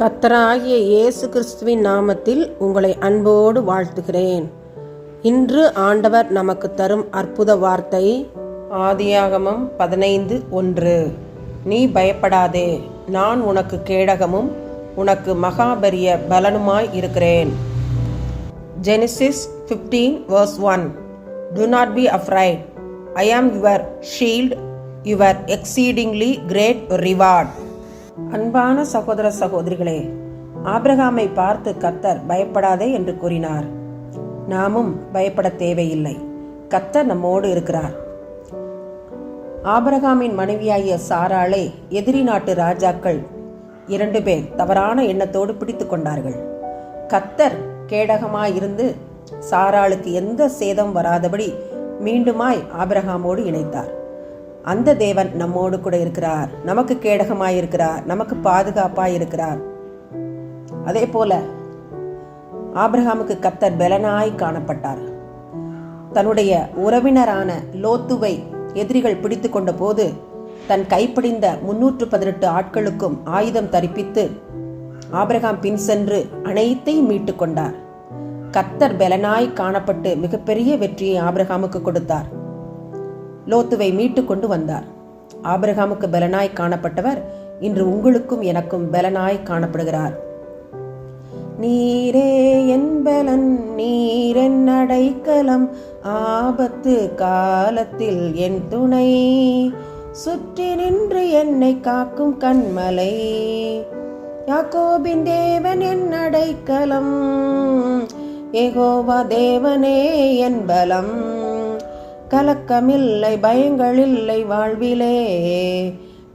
கத்தராகிய இயேசு கிறிஸ்துவின் நாமத்தில் உங்களை அன்போடு வாழ்த்துகிறேன். இன்று ஆண்டவர் நமக்கு தரும் அற்புத வார்த்தை ஆதியாகமம் பதினைந்து ஒன்று. நீ பயப்படாதே நான் உனக்கு கேடகமும் உனக்கு மகாபரிய பலனுமாய் இருக்கிறேன். Genesis fifteen verse one do not be afraid I am your shield your exceedingly great reward அன்பான சகோதர சகோதரிகளே ஆபிரகாமை பார்த்து கத்தர் பயப்படாதே என்று கூறினார். நாமும் பயப்பட தேவையில்லை. கத்தர் நம்மோடு இருக்கிறார். ஆபரகாமின் மனைவியாகிய சாராளை எதிரி நாட்டு ராஜாக்கள் இரண்டு பேர் தவறான எண்ணத்தோடு பிடித்து கொண்டார்கள். கத்தர் கேடகமாயிருந்து சாராளுக்கு எந்த சேதம் வராதபடி மீண்டுமாய் ஆபிரகாமோடு இணைத்தார். அந்த தேவன் நம்மோடு கூட இருக்கிறார். நமக்கு கேடகமாய் இருக்கிறார் நமக்கு பாதுகாப்பாய் இருக்கிறார் அதே போல ஆபிரகாமுக்கு கத்தர் பலனாய் காணப்பட்டார். தன்னுடைய உறவினரான லோத்துவை எதிரிகள் பிடித்து கொண்ட போது தன் கைப்பிடிந்த முன்னூற்று பதினெட்டு ஆட்களுக்கும் ஆயுதம் தரிப்பித்து ஆபிரகாம் பின் சென்று அனைத்தையும் மீட்டு கொண்டார். கத்தர் பலனாய் காணப்பட்டு மிகப்பெரிய வெற்றியை ஆபிரகாமுக்கு கொடுத்தார். லோத்துவை மீட்டு கொண்டு வந்தார். ஆபிரகாமுக்கு பலனாய் காணப்பட்டவர் இன்று உங்களுக்கும் எனக்கும் பலனாய் காணப்படுகிறார். நீரே என் பலன் நீரென் அடைக்கலம் ஆபத்து காலத்தில் என் துணை. சுற்றி நின்று என்னை காக்கும் கண்மலை யாக்கோபின் தேவன் என் அடைக்கலம் ஏகோவா தேவனே என் பலம். கலக்கமில்லை பயங்களில்லை வாழ்விலே.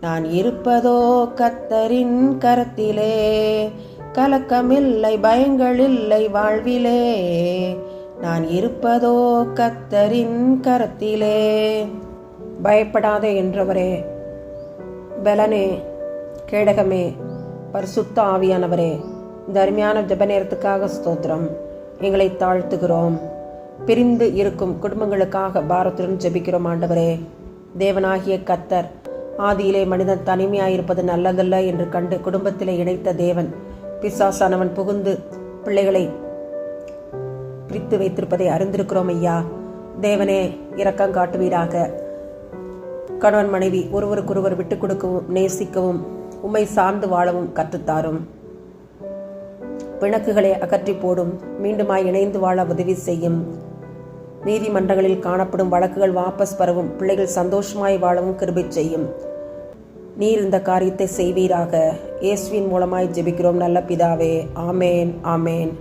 நான் இருப்பதோ கத்தரின் கரத்திலே. கலக்கமில்லை பயங்களில்லை வாழ்விலே. நான் இருப்பதோ கத்தரின் கரத்திலே. பயப்படாதே என்றவரே பலனே கேடகமே பரிசுத்த ஆவியானவரே. இந்த அருமையான ஜப நேரத்துக்காக ஸ்தோத்திரம். எங்களை தாழ்த்துகிறோம். பிரிந்து இருக்கும் குடும்பங்களுக்காக பாரத்துடன் ஜெபிக்கிறோம் ஆண்டவரே. தேவனாகிய கத்தர் ஆதியிலே மனிதன் தனிமையாயிருப்பது நல்லதல்ல என்று கண்டு குடும்பத்திலே இணைத்த தேவன் பிசாசானவன் புகுந்து பிள்ளைகளை பிரித்து வைத்திருப்பதை அறிந்திருக்கிறோம் ஐயா. தேவனே இரக்கம் காட்டுவீராக. கணவன் மனைவி ஒருவருக்கொருவர் விட்டுக் கொடுக்கவும் நேசிக்கவும் உம்மை சார்ந்து வாழவும் கற்றுத்தாரும் பிணக்குகளை அகற்றி போடும் மீண்டுமாய் இணைந்து வாழ உதவி செய்யும். நீதிமன்றங்களில் காணப்படும் வழக்குகள் வாபஸ் பெறவும் பிள்ளைகள் சந்தோஷமாய் வாழவும் கிருபை செய்யும். நீர் இந்த காரியத்தை செய்வீராக. இயேசுவின் மூலமாய் ஜெபிக்கிறோம் நல்ல பிதாவே. ஆமேன் ஆமேன்.